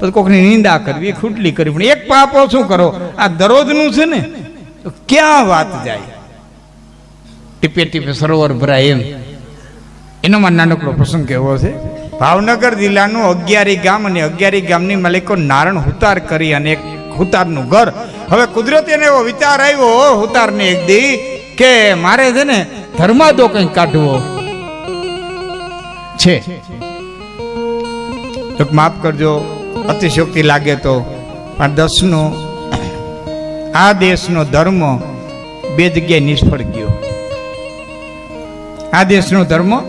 પછી કોકની નિંદા કરવી ખૂટલી કરવી. પણ એક પાપો શું કરો? આ દરરોજનું છે ને તો ક્યાં વાત જાય? ટીપે ટીપે સરોવર ભરાય એમ. એનોમાં નાનકડો પ્રસંગ કેવો છે? ભાવનગર જિલ્લાનું અગિયારી ગામ અને અગિયારી ગામની માલિકો નારણ હુતાર કરી અને એક હુતારનું ઘર. હવે કુદરતી એને એવો વિચાર આવ્યો હુતારને એક દી કે મારે છે ને ધર્માદો કંઈક કાઢવો. છે. તો માફ કરજો. અતિશયોક્તિ લાગે તો. પણ દસનો, આ દેશનો ધર્મ બે જગ્યાએ નિષ્ફળ ગયો. આ દેશનો ધર્મ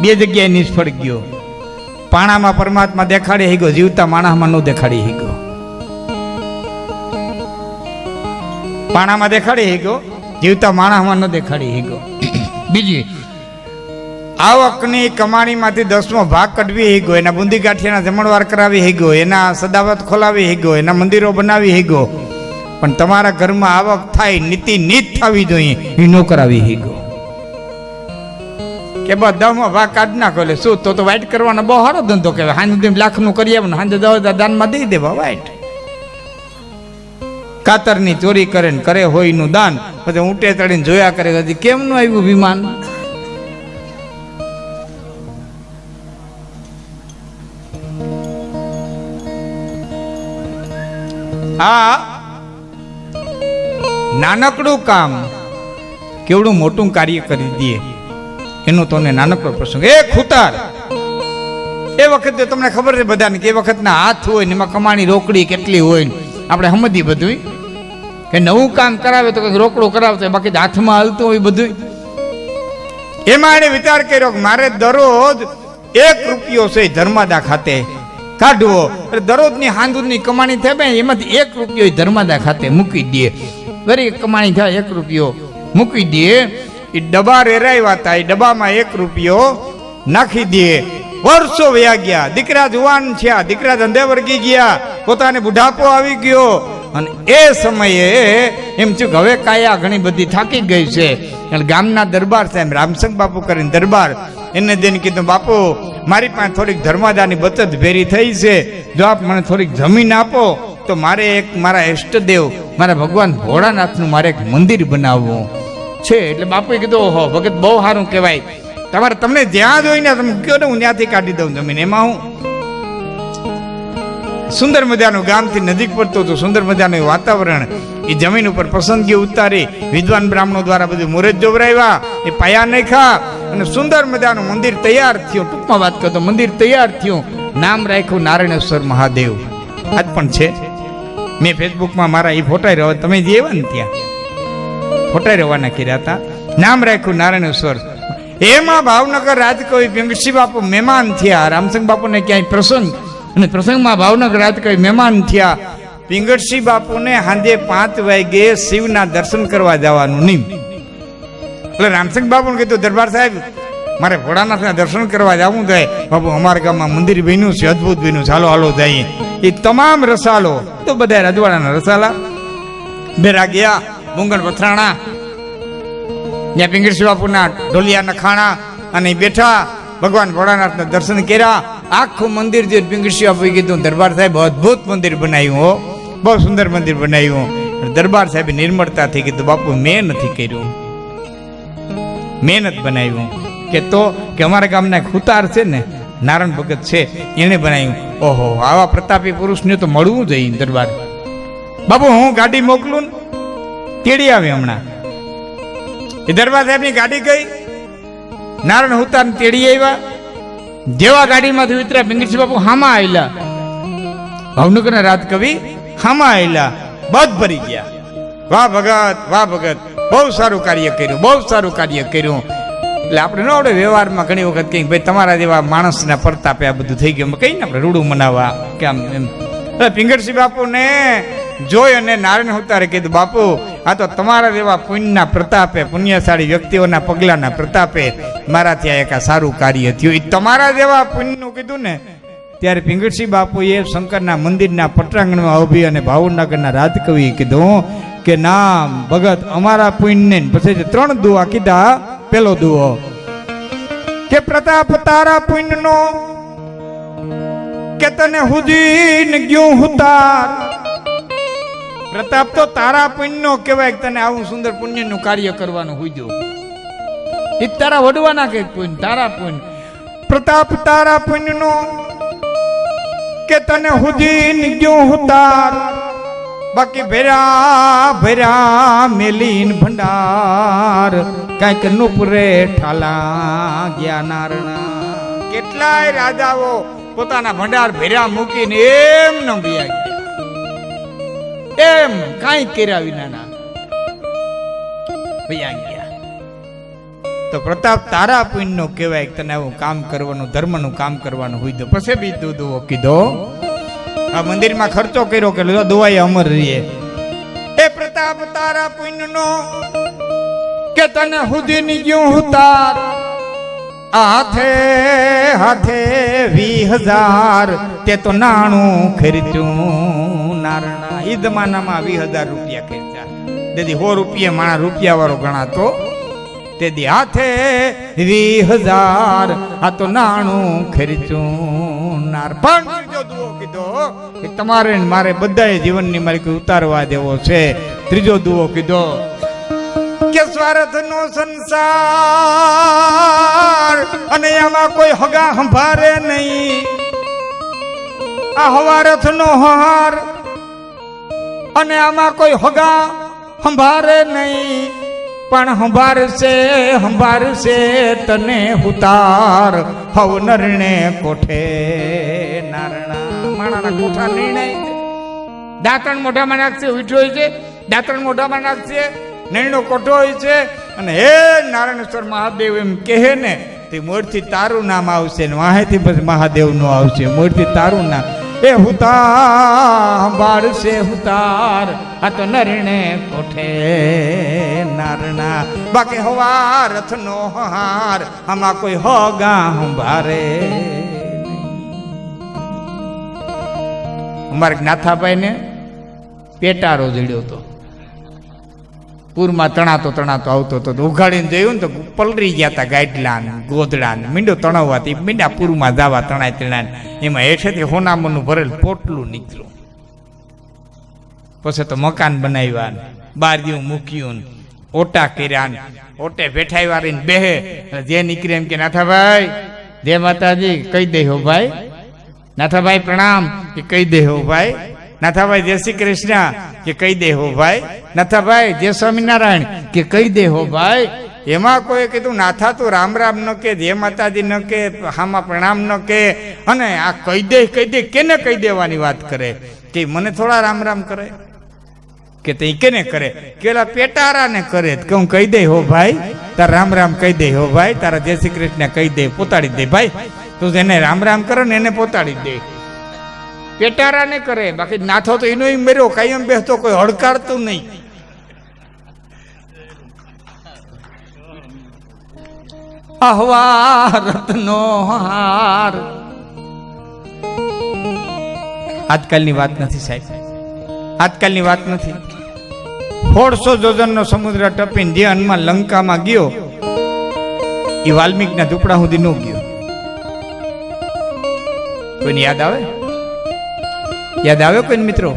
બે જગ્યાએ નિષ્ફળ ગયો. પાણામાં પરમાત્મા દેખાડી હી ગયો, જીવતા માણસમાં ન દેખાડી હી ગયો. પાણામાં દેખાડી હી ગયો, જીવતા માણસમાં ન દેખાડી હી ગયો. બીજી આવકની કમાણીમાંથી દસમો ભાગ કઢવી હી એના બુંદી ગાંઠિયાના જમણવાર કરાવી હી ગયો, એના સદાવત ખોલાવી હી ગયો, એના મંદિરો બનાવી હી પણ તમારા ઘરમાં આવક થાય, નીતિ નીત થવી જોઈએ એ ન કરાવી હી ગયો. કે બધામાં ભાગ કાઢ નાખો, એટલે શું, તો તો વાઇટ કરવાનો બહુ સારો ધંધો કહેવાય. હાંજે લાખનું કરી આવે હાંજે દવા દાનમાં દઈ દેવા વાઇટ કાતરની ચોરી કરે ને, કરે હોયનું દાન, પછી ઊંટે ચડીને જોયા કરે, હજી કેમ નું આવ્યું વિમાન? આ નાનકડું કામ. કેવડું મોટું કાર્ય કરી દે. એનો તને નાનકડો પ્રસંગ. એ ખૂતાર. એ વખતે તમને ખબર છે બધાને કે એ વખતના હાથ હોય ને એમાં કમાણી રોકડી કેટલી હોય આપણે સમજી બધું કે નવું કામ કરાવે તો કંઈક રોકડું કરાવતો બાકી હાથમાં હાલતું હોય બધું એમાં એને વિચાર કર્યો કે મારે દરરોજ એક રૂપિયો છે ધર્માદા ખાતે કાઢવો. એટલે દરરોજની હાંદુની કમાણી થાય એમાંથી એક રૂપિયો ધર્માદા ખાતે મૂકી દે. દરેક કમાણી થાય, એક રૂપિયો મૂકી દે. એ ડબ્બા રેરાવ્યા હતા એ ડબ્બામાં એક રૂપિયો નાખી દે. વર્ષો વયા ગયા. દીકરા જુવાન થયા. દીકરા ધંધે વર્ગી ગયા. પોતાને બુઢાપો આવી ગયો. અને એ સમયે એમ થયું કે હવે કાયા ઘણી બધી થાકી ગઈ છે. ગામના દરબાર સાહેબ રામસંગ બાપુ કરીને દરબાર એને જઈને કીધું, બાપુ, મારી પાસે થોડીક ધર્માદાની બચત ભેરી થઈ છે. જો આપ મને થોડીક જમીન આપો, તો મારે એક મારા ઈષ્ટદેવ, મારા ભગવાન ભોળાનાથનું મારે એક મંદિર બનાવવું. છે, એટલે બાપુએ કીધું, ઓહો, ભગત બહુ સારું કહેવાય. તમારે તમને જ્યાં જોઈને તમે કહો ને, હું ત્યાંથી કાઢી દઉં જમીન. એમાં હું સુંદર મજાનું ગામથી નજીક પડતું હતું. સુંદર મજાનું વાતાવરણ, એ જમીન ઉપર પસંદગી ઉતારી, વિદ્વાન બ્રાહ્મણો દ્વારા બધું મુહૂર્ત જોવરાવ્યા એ પાયા નાખ્યા. અને સુંદર મજાનું મંદિર તૈયાર થયું. ટૂંકમાં વાત કરો તો મંદિર તૈયાર થયું. નામ રાખ્યું નારાયણેશ્વર મહાદેવ. આજ પણ છે. મેં ફેસબુકમાં મારા એ ફોટા રહ્યો તમે જે એવા ને ત્યાં? ફોટા રવાના કર્યા હતા. નામ રાખ્યું નારાયણેશ્વર. એમાં ભાવનગર રાજકવિ પિંગસી બાપુ મહેમાન થયા. રામસંગ બાપુને ક્યાંય પ્રસંગ અને પ્રસંગમાં ભાવનગર રાજકવિ મહેમાન થયા. પિંગળસિંહ બાપુને સાંજે પાંચ વાગે શિવના દર્શન કરવા જવાનું નહીં એટલે રામસંગ બાપુને કીધું દરબાર સાહેબ, મારે ભોળાનાથના દર્શન કરવા જવું થાય બાપુ, અમારા ગામમાં મંદિર બન્યું છે, અદ્ભુત બન્યું છે. હાલો જઈએ. એ તમામ રસાલો, તો બધા રજવાડાના રસાલા. બેરા ગયા મુંગણ પથરાણા, ત્યાં પિંગળસી બાપુના ઢોલિયાના ખાણા અને બેઠા ભગવાન ભોળાનાથના દર્શન કર્યા. આખું મંદિર જે પિંગળસી બાપુએ કીધું, દરબાર સાહેબ, અદ્ભુત મંદિર બનાવ્યું હો. બહુ સુંદર મંદિર બનાવ્યું. દરબાર સાહેબ નિર્મળતાથી કીધું, બાપુ, મેં નથી કર્યું. મહેનત બનાવ્યું કે તો કે અમારા ગામના ખુતાર છે ને, નારાયણ ભગત છે, એણે બનાવ્યું. ઓહો, આવા પ્રતાપી પુરુષને તો મળવું જોઈએ દરબાર. બાપુ, હું ગાડી મોકલું ને? તેડી આવે હમણાં? એ દરબાર સાહેબની ગાડી ગઈ નારાયણ હુતાર તેડી આવ્યા? જેવા ગાડીમાંથી ઉતર્યા પિંગળસિંહ બાપુ હામાં આવેલા ભાવનગરના રાજ કવિ હામાં આવેલા બધ ભરી ગયા. વાહ ભગત વાહ ભગત. બહુ સારું કાર્ય કર્યું, બહુ સારું કાર્ય કર્યું. એટલે આપણે ન આવડે વ્યવહારમાં ઘણી વખત કંઈક ભાઈ તમારા જેવા માણસના પરતાપે આ બધું થઈ ગયું. કહીને આપણે રૂડું મનાવવા, કે આમ એમ. એટલે પિંગળસિંહ બાપુને જોઈ અને નારાયણ ઉતારે કીધું, બાપુ, આ તો તમારા જેવા પુણ્યના પ્રતાપે, પુણ્યશાળી વ્યક્તિઓના પગલાના પ્રતાપે મારાથી આ એક આ સારું કાર્ય થયું. એ તમારા જેવા પુણ્યનું કીધું ને, ત્યારે પિંગળસિંહ બાપુએ શંકરના મંદિરના પટાંગણમાં ઊભી અને ભાવનગરના રાજકવિએ કીધું કે નામ ભગત અમારા પુણ્યને. પછી ત્રણ દુઆ કીધા, પેલો દુઓ. કે પ્રતાપ તારા પુણ્યનો, કે તને હુજીન ગયું હુતાર પ્રતાપ તો તારા પુણ્યનો કહેવાય તને આવું સુંદર પુણ્યનું કાર્ય કરવાનું હુજ્યો એ તારા વડવાના કે પુણ્ય, તારા પુણ્ય. પ્રતાપ તારા પુણ્યનો, કે તને હુજીન ગયું હુતાર બાકી ભેરા ભેરા મેલીન ભંડાર. કંઈક નુપરે ઠાલા ગયા નારણા. કેટલાય રાજાઓ પોતાના ભંડાર ભેરા મૂકીને એમ ન ગયા એમ કાંઈ કર્યા વિના ના બિયા ગયા. તો પ્રતાપ, તારા પુણ્યનો કહેવાય તને આવું કામ કરવાનું, ધર્મનું કામ કરવાનું હોય તો પછી બી દૂધો કીધો. આ મંદિરમાં ખર્ચો કર્યો કે દુવાઈ અમર રહીએ એ પ્રતાપ, તારા પુણ્યનો કે તને હુદીની ગયું હુતાર આ હાથે હાથે વી હજાર. તે તો નાણું ખરીદ્યું નારણા ઈ જમાનામાં વી હજાર રૂપિયા ખર્ચા તેથી સો રૂપિયા માણા રૂપિયા વાળો ગણાતો. તેથી હાથે વી હજાર. આ તો નાણું ખર્ચું પણ ત્રીજો દુઓ કીધો કે તમારે મારે બધાએ જીવનની મારી ઉતારવા દેવો છે. ત્રીજો દુઓ કીધો કે સ્વાર્થ નો સંસાર અને આમાં કોઈ હગા સંભારે નહીં. આ હવારથ નો હાર અને આમાં કોઈ હગા સંભારે નહીં. પણ હંભારશે હંભારશે તને હુતાર હવ નરણે કોઠે નારણા. માણાના કોઠા નિર્ણય દાંતણ મોઢામાં નાખશે ઉઠ્યો હોય છે. દાંતણ મોઢામાં નાખશે નૈણો કોઠો હોય છે. અને હે નારાયણેશ્વર મહાદેવ, એમ કહે ને તે મોરથી તારું નામ આવશે ને વાહેથી પછી મહાદેવનું આવશે. મોરથી તારું નામ. એ હુતાર બાળશે હુતાર. આ તો નરણે કોઠે નારણા બાકી હવા રથનો હાર આમાં કોઈ હોગા હંભારે અમારે જ્ઞાથાભાઈને પેટારો જડ્યો હતો. પૂરમાં તણાતો તણાતો આવતો હતો. ઉઘાડીને જોયું ને તો પલરી ગયા હતા ગાઈડલા ગોદડા મીંડો તણાવવાથી, મીંડા પૂરમાં જાવા તણાય તણાય એમાં હેઠેથી હોનામનું ભરેલ પોટલું નીકળ્યું. પછી તો મકાન બનાવ્યા ને બારીઓ મૂક્યું ને, ઓટા કર્યા ઓટે બેઠાઈ વાળીને બેહે. જે નીકળે એમ કે, નાથાભાઈ, જય માતાજી, કહી દે હો ભાઈ. નાથાભાઈ પ્રણામ, કે કહી દે હો ભાઈ. નાથાભાઈ, જય શ્રી કૃષ્ણ. કે કહી દે હો ભાઈ. નાથાભાઈ, જય સ્વામિનારાયણ. કે કહી દે હો ભાઈ. એમાં કોઈ કીધું, નાથા તું રામ રામ ન કે, જય માતાજી ન કે, હામાં પ્રણામ ન કે. અને આ કહી દે કહી દે, કેને કહી દેવાની વાત કરે? કે મને થોડા રામ રામ કરે? કે તે કેને કરે? કેલા પેટારા ને કરે? કે હું કહી દે હો ભાઈ, તાર રામ રામ કહી દે હો ભાઈ, તારા જય શ્રી કૃષ્ણ કહી દે, પોતાડી દે ભાઈ. તું જેને રામ રામ કરે ને એને પોતાડી દે. પેટારા ને કરે. બાકી નાથો તો એનો મર્યો કાયમ બેસતો કોઈ હડકારતું નહીં. અહવા રત્નો હાર. આજકાલની વાત નથી સાહેબ. આજકાલની વાત નથી. સોળસો જોજનનો સમુદ્ર ટપીને જે હનુમાન લંકામાં ગયો એ વાલ્મીકના ઝૂંપડા સુધી ન ગયો. કોઈને યાદ આવે? યાદ આવ્યો કોઈ મિત્રો?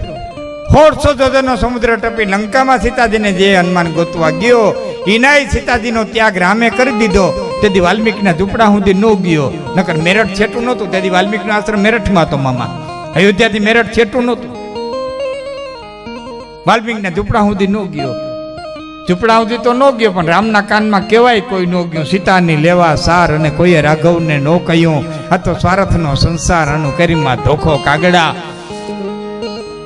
સોળસો જોજનનો સમુદ્ર ટપી લંકામાં સીતાજીને જે હનુમાન ગોતવા ગયો એનાય સીતાજીનો ત્યાગ રામે કરી દીધો. તેથી વાલ્મીકના ઝૂંપડા સુધી નો ગયો. નકર મેરઠ છેટું નહોતું. તેથી વાલ્મીકનો આશ્રમ મેરઠમાં હતો મામા. અયોધ્યાથી મેરઠ છેટું નહોતું. વાલ્મીકના ઝૂંપડા સુધી ન ગયો. ઝૂંપડા સુધી તો નો ગયો, પણ રામના કાનમાં કહેવાય કોઈ નો ગયો. સીતાની લેવા સાર અને કોઈએ રાઘવને નો કહ્યું. આ તો સ્વાર્થનો સંસાર અનુ કરીમાં ધોખો કાગડા.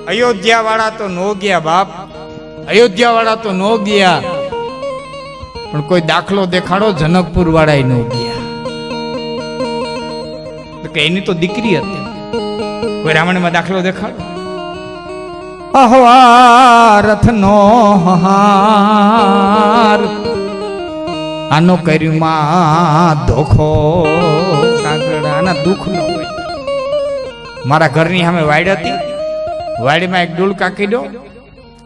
અયોધ્યા વાળા તો નો ગયા બાપ. અયોધ્યા વાળા તો નો ગયા. પણ કોઈ દાખલો દેખાડો જનકપુર વાળા નો ગયા. કે એની તો દીકરી હતી. કોઈ રાવણમાં દાખલો દેખાડો? અહવા રથનો હાર. આનો કર્યુમાં ધોખો. આના દુઃખ ન મારા ઘરની સામે વાડ હતી. વાડીમાં એક ડોલ કાકી દો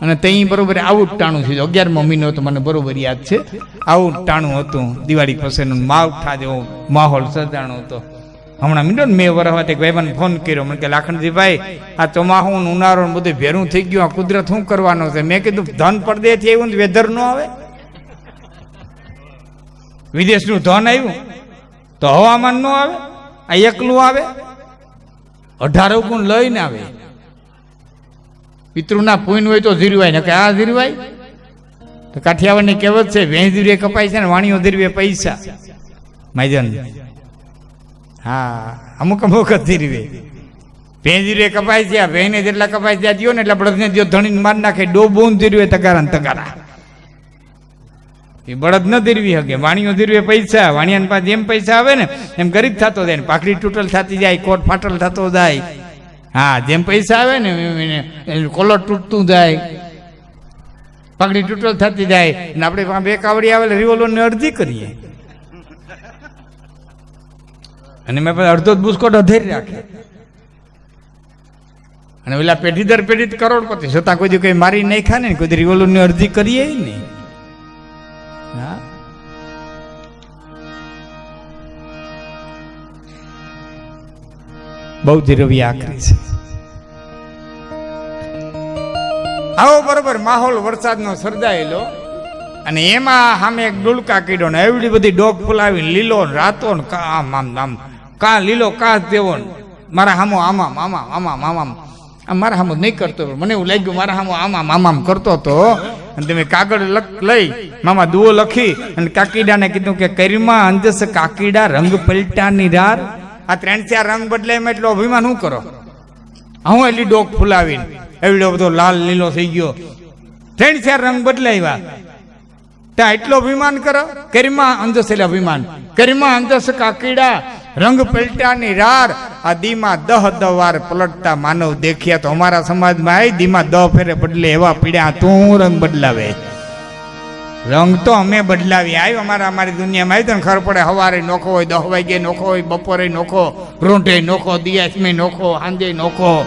અને ત્યાં બરોબર આવું ટાણું છે અગિયારમો મહિનો તો મને બરોબર યાદ છે. આવું ટાણું હતું. દિવાળી પછીનું માવઠા જેવો માહોલ સજાણો હતો. હમણાં મીડો ને મેં વરહવા એક ભાઈ ફોન કર્યો. મને કે, લાખણજીભાઈ, આ ચોમાહું ઉનાળો બધું ભેરું થઈ ગયું. આ કુદરત શું કરવાનું છે? મેં કીધું, ધન પરદેથી આવ્યું ને વેધર નો આવે. વિદેશનું ધન આવ્યું તો હવામાન નો આવે. આ એકલું આવે. અઢારો ગુણ લઈને આવે. પિતૃના પૂન હોય તો ધીરવાય ને કે આ ધીરવાય તો કાઠિયાવાડની કહેવત છે ધીરવે કપાય છે ને વાણીઓ ધીરવે પૈસા. માયજન હા, અમુક અમુક જ ધીરવે ભેંસ ધીરે કપાય છે ભેંને જેટલા કપાય ત્યાં દો ને એટલે બળદને દો ધણીને માર નાખે ડો બોન ધીરવે તગારા ને તગારા. એ બળદ ન ધીરવી શકે વાણીઓ ધીરવે પૈસા, વાણિયાની પાસે જેમ પૈસા આવે ને, એમ ગરીબ થતો જાય પાકડી તૂટલ થતી જાય, કોટ ફાટલ થતો જાય. હા, જેમ પૈસા આવે ને કોલર તૂટતું જાય. પગડી તૂટલ થતી જાય. ને આપણે બે કાવડી આવે રિવોલ્વર ને અડધી કરીએ. અને મેં પછી અડધો જ બુસ્કોટ અધેરી રાખે અને પેલા પેઢી દર પેઢી કરોડપતિ. છતાં કોઈ કઈ મારી નહીં ખા ને કોઈ રિવોલ્વરની અડધી કરીએ નહીં. હા. બહુ ધીરવી આખરી છે. આવો બરોબર. માહોલ વરસાદનો સર્જાયેલો. અને એમાં સામે એક ડુલકા કીડો ને એવડી બધી ડોગ ફુલાવી, લીલો ને રાતો ને આમ આમ આમ. કા લીલો, કા દેવો મારા હામો આમામ આમામ આમામ આમામ આમ મારા હામો નહીં કરતો મને એવું લાગ્યું મારા હામો આમામ આમામ કરતો તો અને તમે કાગળ લઈ, મામા દુઓ લખી અને કાકીડાને કીધું કે કરીમાં અંજસ કાકીડા રંગ પલટાની રાર. આ ત્રણ ચાર રંગ બદલાય એટલો અભિમાન શું કરો? હું એટલી ડોક ફુલાવીને એવડો બધો લાલ, લીલો થઈ ગયો. ત્રણ, ચાર રંગ બદલાવ્યા. ત્યાં એટલો અભિમાન કરો. કરીમાં અંધસ એટલે અભિમાન. કરીમાં અંધસ કાકીડા રંગ પલટાની રાર આ દીમાં દહ દહ વાર પલટતા માનવ દેખ્યા તો અમારા સમાજમાં આવી દીમાં દહ ફેરે બદલે એવા પીડ્યા તું રંગ બદલાવે? રંગ તો અમે બદલાવી આવ્યો અમારા, અમારી દુનિયામાં. આવી તો ખબર પડે સવારે નોખો હોય, દહ વાગે નોખો હોય, બપોરે નોખો, રોંઢે નોખો, દિયાસમે નોખો, સાંજે નોખો.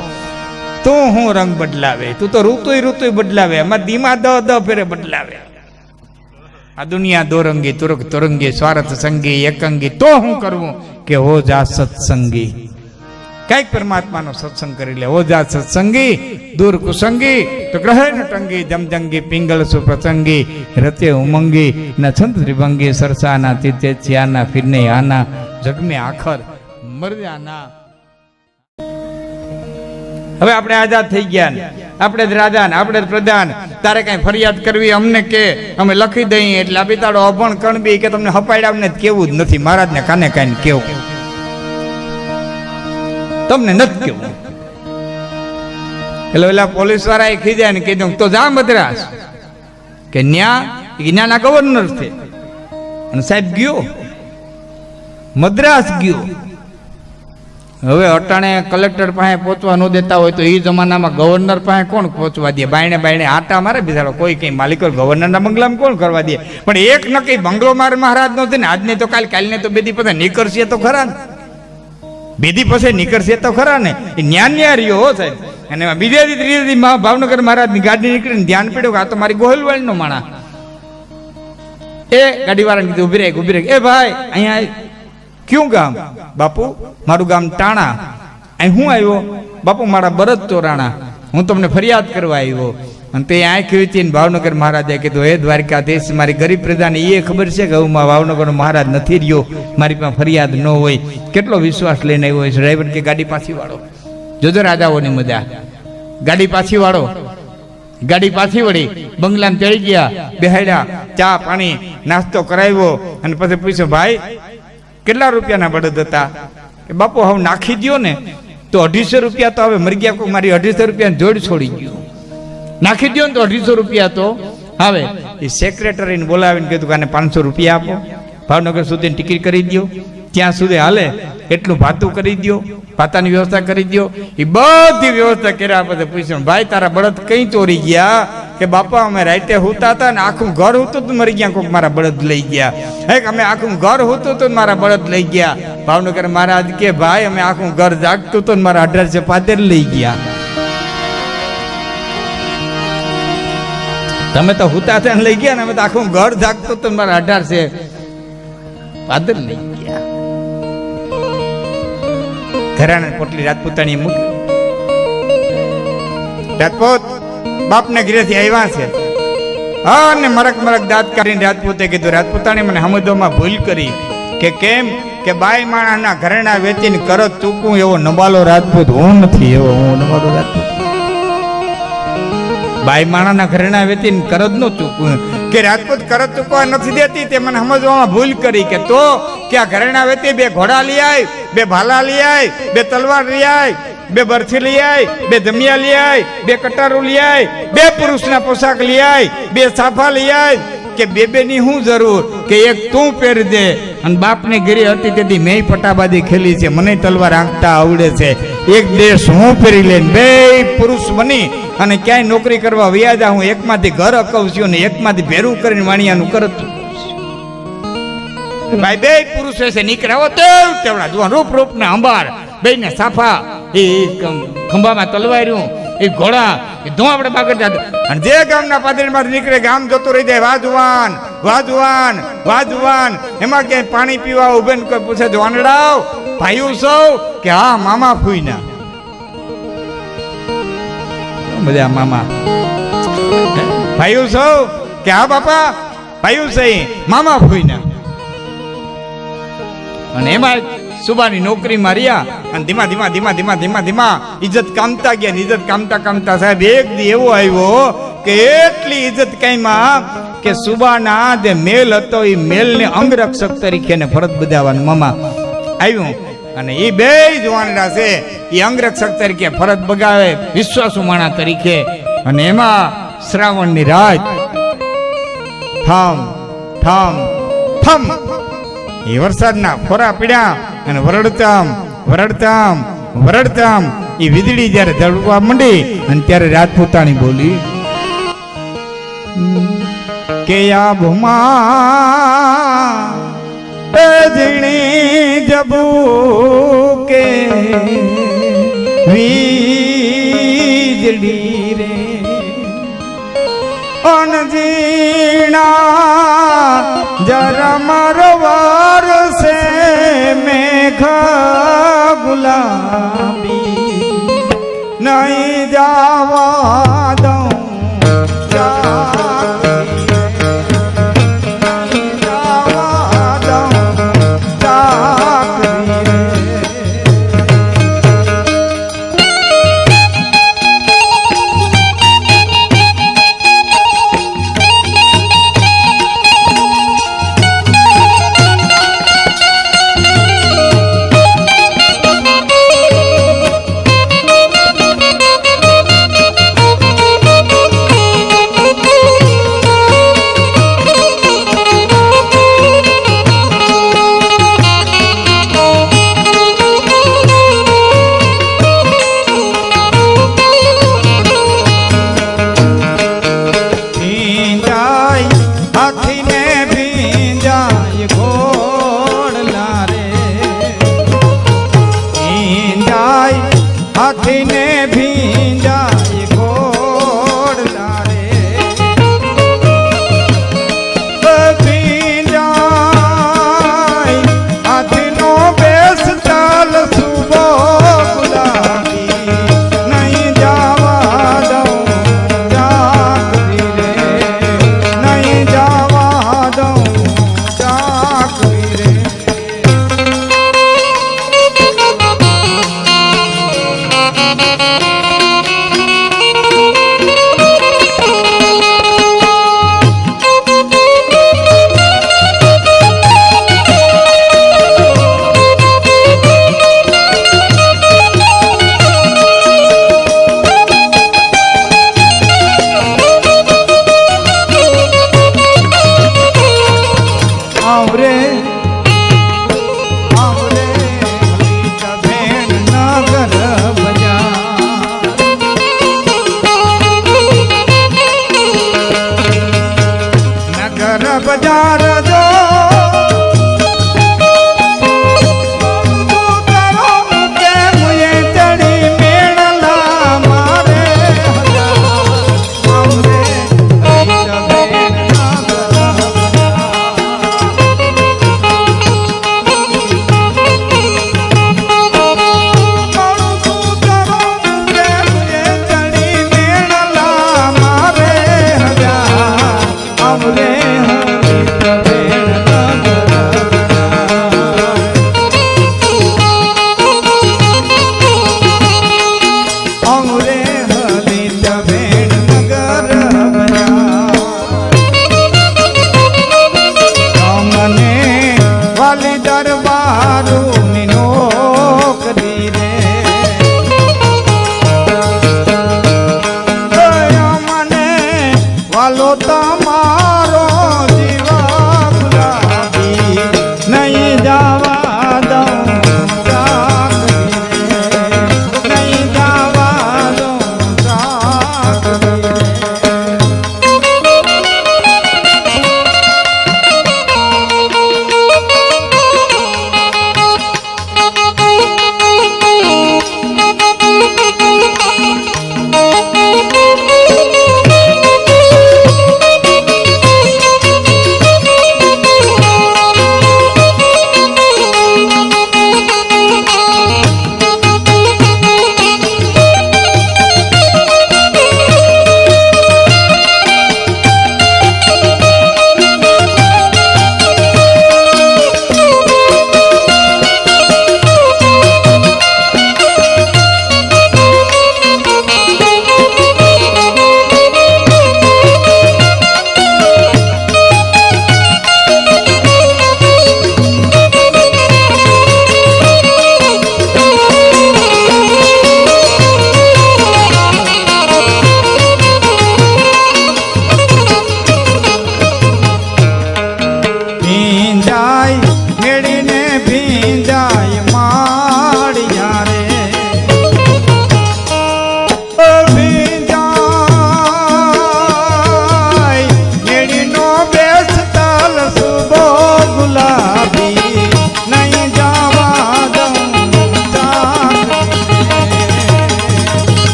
તું હું રંગ બદલાવે? તું તો ઋતુય ઋતુય બદલાવે. અમારા દીમાં દહ દહ ફેરે બદલાવે. આ દુનિયા દોરંગી તુરક તુરંગી, સ્વાર્થ સંગી, એકંગી. તો હું કરવું કે હો જા સત્સંગી. કંઈક પરમાત્માનો સત્સંગ કરી લે. હો જા સત્સંગી, દૂર કુસંગી, તો ગ્રહે ન ટંગી, જમજંગી, પિંગલ સુપ્રસંગી, રતે ઉમંગી, ન છંદ ત્રિભંગી, સરસાના, તીતે છિયાના ફિરને, આના, જગમે આખર, મર્યાના હવે આપણે આઝાદ થઈ ગયા આપણે જ રાજા ને, આપણે જ પ્રધાન. તારે કઈ ફરિયાદ કરવી અમને કે? અમે લખી દઈએ એટલે આ બિતાડો અભણ કણબી કે તમને હપાડ્યા અમને કેવું જ નથી. મહારાજને કાને કાને કેવું. તમને નથી કેવું. એટલે પેલા પોલીસવાળા એ ખીજાય ને, કીધું, તો જા મદ્રાસ. કે ન્યા જ્ઞાના ગવર્નર છે. અને સાહેબ ગયો. મદ્રાસ ગયો. હવે અટાણે કલેક્ટર પાસે પહોંચવા ન દેતા હોય તો એ જમાનામાં ગવર્નર પાસે કોણ પહોંચવા દે? બાયણે બાયણે આટા મારે બિચારો કોઈ કંઈ માલિકો ગવર્નરના બંગલામાં કોણ કરવા દે? પણ એક નક્કી, બંગલો માર મહારાજ નો ને, આજને તો કાલ, કાલને તો બેદી પાસે નીકળશે તો ખરા ને. બેદી પાસે નીકળશે તો ખરા ને. એ ન્યા રહ્યો હો સાહેબ. અને બીજા દી, ત્રીજા દી ભાવનગર મહારાજની ગાડી નીકળીને ધ્યાન પડ્યું કે આ તો મારી ગોહલવાળનો માણા એ ગાડી વાળાને કીધું, ઊભી રહે ઊભી રહે. એ ભાઈ, અહીંયા ક્યું ગામ? બાપુ, મારું ગામ ટાણા. અહીં હું આવ્યો? બાપુ, મારા બરદ ચોરાણા હું તમને ફરિયાદ કરવા આવ્યો. અને તે આંખ વીચીને ભાવનગર મહારાજે કીધું, હે દ્વારકાધીશ, મારી ગરીબ પ્રજાને એ ખબર છે કે હું ભાવનગરનો મહારાજ નથી રહ્યો. મારી પાસે ફરિયાદ ન હોય. કેટલો વિશ્વાસ લઈને આવ્યો હોય ડ્રાઈવર કે ગાડી પાછી વાળો? જોજો રાજાઓની મજા. ગાડી પાછી વાળો. ગાડી પાછી વળી. બંગલામાં ચડી ગયા, બેહાડ્યા. ચા, પાણી, નાસ્તો કરાવ્યો. અને પછી પૂછ્યું, ભાઈ કેટલા રૂપિયાના બળદ હતા? કે બાપુ, હવે નાખી દો ને. તો અઢીસો રૂપિયા તો હવે મરી ગયા કોઈ મારી અઢીસો રૂપિયા જોડ છોડી ગયું. નાખી દો ને તો અઢીસો રૂપિયા તો. હવે એ સેક્રેટરીને બોલાવીને કીધું કે આને પાંચસો રૂપિયા આપો. ભાવનગર સુધી ટિકિટ કરી દો ત્યાં સુધી હાલે, એટલું ભાતું કરી દો ભાતાની વ્યવસ્થા કરી દો એ બધી વ્યવસ્થા કર્યા પછી પૂછ્યું, ભાઈ, તારા બળદ કઈ ચોરી ગયા? કે બાપા, અમે રાતે હુતા હતા ને આખું ઘર હતું તો મરી ગયા. કોઈક મારા બળદ લઈ ગયા. હે અમે આખું ઘર હોતું તો મારા બળદ લઈ ગયા. ભાવનગર મહારાજ કે, ભાઈ, અમે આખું ઘર જાગતું તો મારા અઢાર છે પાદર લઈ ગયા. તમે તો હુતા હતા ને લઈ ગયા ને અમે તો આખું ઘર જાગતું તો મારા અઢાર છે પાદર લઈ ગયા. ઘરાણા પોટલી રાજપૂતાણી મૂકી. રાજપૂત બાપને ઘરેથી આવ્યા છે. હા, અને મરક મરક દાંત કાઢીને રાજપૂતે કીધું રાજપૂતાણી મને સમજવામાં ભૂલ કરી કે કેમ કે બાય માણાના ઘરેણા વેચીને કરત ચૂકું એવો નબાલો રાજપૂત હું નથી, એવો હું નબાલો રાજપૂત. બાઈ માણાના ઘરેણા વેચીને કરત ન ચૂકવું. કે રાજપૂત કરત ચૂકવા નથી દેતી, તે મને સમજવામાં ભૂલ કરી કે તો કે આ ઘરેણા વેચી બે ઘોડા લઈ આય, બે ભાલા લઈ આય, બે તલવાર લઈ આય બે બરથી લઈ આય, બે ધમિયા લઈ આય, બે કટારું લઈ આય, બે પુરુષના પોશાક લઈ આય, બે સાફા લઈ આય, કે બે બે ની શું જરૂર? કે એક તું પહેરી દે. અને બાપને ઘરે હતી તેથી મેં પટાબાદી ખેલી છે. મને તલવાર આંકતા આવડે છે. એક દેશ હું પહેરી લઈને બે પુરુષ બની અને ક્યાંય નોકરી કરવા વ્યાજા હું એકમાંથી ઘર અકવશ્યું ને એકમાંથી ભેરું કરીને વાણિયાનું કરતું ભાઈ, બે પુરુષો છે, નીકળ્યા તેવ, તેવડા. જુઓ, રૂપ રૂપ ને અંબાર. બે ને સાફા. એ ખંભામાં તલવાર્યું. એ ઘોડા, એ ધોવાપડે બાગર જાતું અને જે ગામના પાદરીમાં નીકળે, ગામ જતું રહી જાય, વાજવાન વાજવાન વાજવાન. એમાં ક્યાંય પાણી પીવા ઉભે કોઈ પૂછે, વાનડાવ, ભાઈઓ સૌ, કે હા મામા ફૂઈના? બધા મામા? ભાઈઓ સૌ, કે હા બાપા, ભાઈઓ સહી, મામા ફૂઈના. અને એમાં સુબાની નોકરી માર્યા અને ધીમા ધીમા ધીમા ધીમા ધીમા ધીમા. ઇજ્જત કામતા ગયા ઇજ્જત કામતા કામતા સાહેબ, એક દી એવો આવ્યો કે એટલી ઇજ્જત કાંઈમાં કે સુબાના જે મેલ હતો એ મેલને અંગરક્ષક તરીકે ને ફરજ બજાવવાનું, મામા. આવ્યું. અને એ બે જવાનડા છે એ અંગરક્ષક તરીકે ફરજ બગાવે, વિશ્વાસુ માણા તરીકે. અને એમાં શ્રાવણની રાત. થમ થમ થમ. એ વરસાદના ફોરા પીડ્યા. અને વરડતામ વરડતામ વરડતામ. એ વીજળી જ્યારે ધડવા માંડી અને ત્યારે રાજપૂતાણી બોલી, કે આ ભૂમા ઝીણી જબુ કે વીજળી રે. અનજીણા જરા મરવાર સે મેઘ ગુલાબી નહીં જાવા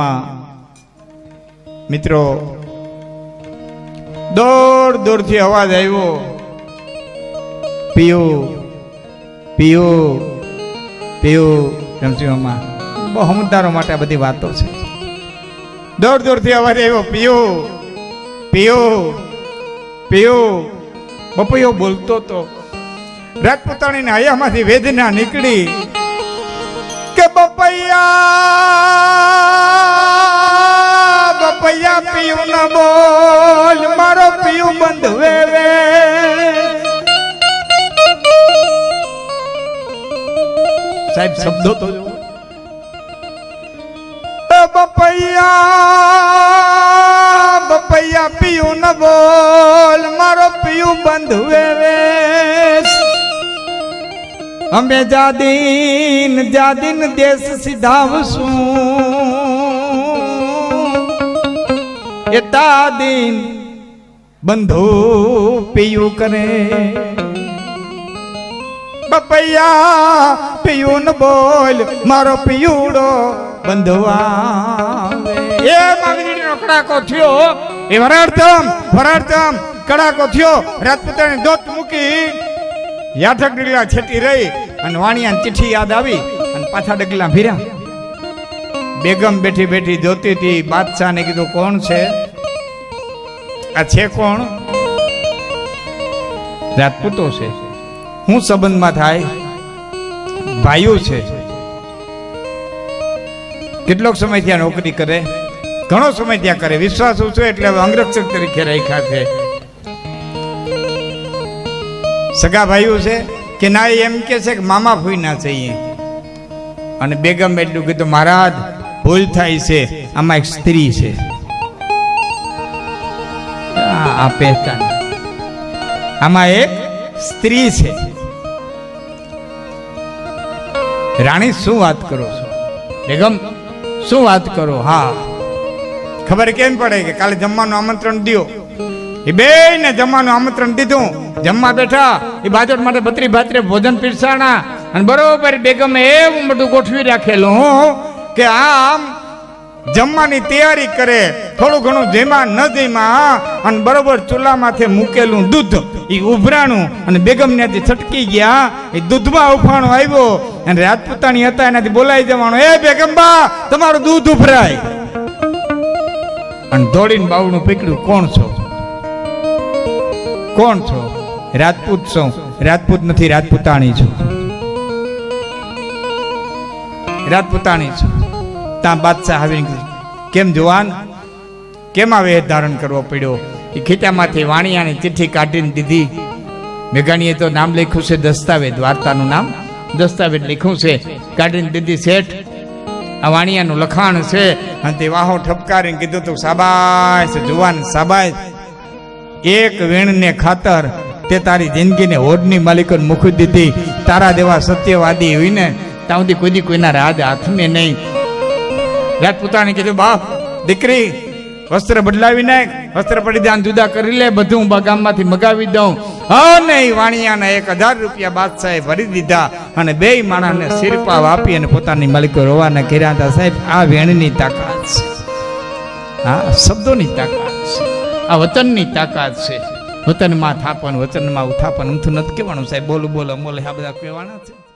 અને મિત્રો, દોર દૂરથી અવાજ આવ્યો. પીયું પીયું પીયું રમસીઓમાં બહુ હમદારો માટે આ બધી વાતો છે. દોર દૂરથી અવાજ આવ્યો, પીઓ પીઓ પીઓ. બપૈયો બોલતો તો રાજપૂતાણીના હયામાંથી વેદના નીકળી કે બપૈયા ન બોલ મારો પીયું બંધ વેવે. સાહેબ, શબ્દો તો જુઓ. એ બપૈયા બપૈયા પીયું ન બોલ, મારો પીયું બંધ વેવે. અમે જાદીન જાદીન દેશ સિધાવશું એ દિન બંધુ પીયું કરે. બપૈયા પીયું ન બોલ મારો પીયુડો બંધવા એ માગણીનો કડાકો થયો. એ વરાડતમ વરાડતમ કડાકો થયો. રાજપૂતાની દોત મૂકી યાઠક ડગલા છેટી રહી અને વાણિયાની ચિઠ્ઠી યાદ આવી અને પાછા ડગલા ભીર્યા. બેગમ બેઠી બેઠી જોતી હતી, બાદશાહને કીધું, કોણ છે? આ છે કોણ? રાજપૂતો છે. હું સંબંધમાં થાય? ભાઈઓ છે. કેટલોક સમય ત્યાં નોકરી કરે? ઘણો સમય ત્યાં કરે. વિશ્વાસ ઓછો એટલે હવે અંગરક્ષક તરીકે રાખ્યા છે. સગા ભાઈઓ છે? કે ના એમ કે છે કે મામા ફૂઈ ના છે. અને બેગમ એટલું કીધું, મહારાજ ભૂલ થાય છે. આમાં એક સ્ત્રી છે. આમાં એક સ્ત્રી છે. રાણી, શું વાત કરો છો? બેગમ, શું વાત કરો? હા. ખબર કેમ પડે કે કાલે જમવાનું આમંત્રણ દિયો. એ બે ને જમવાનું આમંત્રણ દીધું. જમવા બેઠા, એ બાજર માટે બત્રી ભાત્રે ભોજન પીરસાણા. અને બરોબર બેગમે એવું બધું ગોઠવી રાખેલું. હું. કે આમ જમવાની તૈયારી કરે, થોડું ઘણું જેમાં ન જેમાં અને બરોબર ચૂલામાંથી મૂકેલું દૂધ. એ ઉભરાણું, અને બેગમ ત્યાંથી છટકી ગયા, એ દૂધમાં ઉફાણો આવ્યો, અને રાજપૂતાણી હતા, એનાથી બોલાઈ જવાનું, એ બેગમબા, તમારું દૂધ ઉભરાય. અને દોડીને બાવડું પીકડ્યું, કોણ છો? કોણ છો? રાજપૂત છો. રાજપૂત નથી, રાજપૂતાણી છું. રાજપૂતાણી છો. ત્યાં બાદશાહ આવીને કેમ જુવાન? કેમ આવે ધારણ કરવો પડ્યો? એ ખીચામાંથી વાણિયાની ચિઠ્ઠી કાઢીને દીધી. મેઘાણીએ તો નામ લખ્યું છે દસ્તાવેજ, વાર્તાનું નામ. દસ્તાવેજ લખ્યું છે, કાઢીને દીધી શેઠ. આ વાણિયાનું લખાણ છે. અને તે વાહો ઠપકારીને કીધું તું, સાબાશ, જુવાન, સાબાશ. એક વીણને ખાતર તે તારી જિંદગીને હોડની માલિકોને મૂકી દીધી. તારા જેવા સત્યવાદી હોઈને ત્યાં સુધી કોઈ કોઈના રાજ હાથમે નહીં. રાજપૂતાણી કીધું બાપ દીકરી, વસ્ત્ર બદલાવી નાખ, વસ્ત્ર પરિધાન જુદા કરી લે, બધું હું ગામમાંથી મગાવી દઉં. અને એ વાણિયાના એક હજાર રૂપિયા બાદશાહે ભરી દીધા અને બે માણસને શિરપાવ આપી અને પોતાની માલિકો રોવાના કર્યા હતા. સાહેબ, આ વેણની તાકાત છે. હા શબ્દોની તાકાત છે. આ વચનની તાકાત છે. વતનમાં થાપન વચનમાં ઉથાપન ઊંથું નથી કહેવાનું. સાહેબ, બોલું, બોલો બોલે આ બધા કહેવાના છે.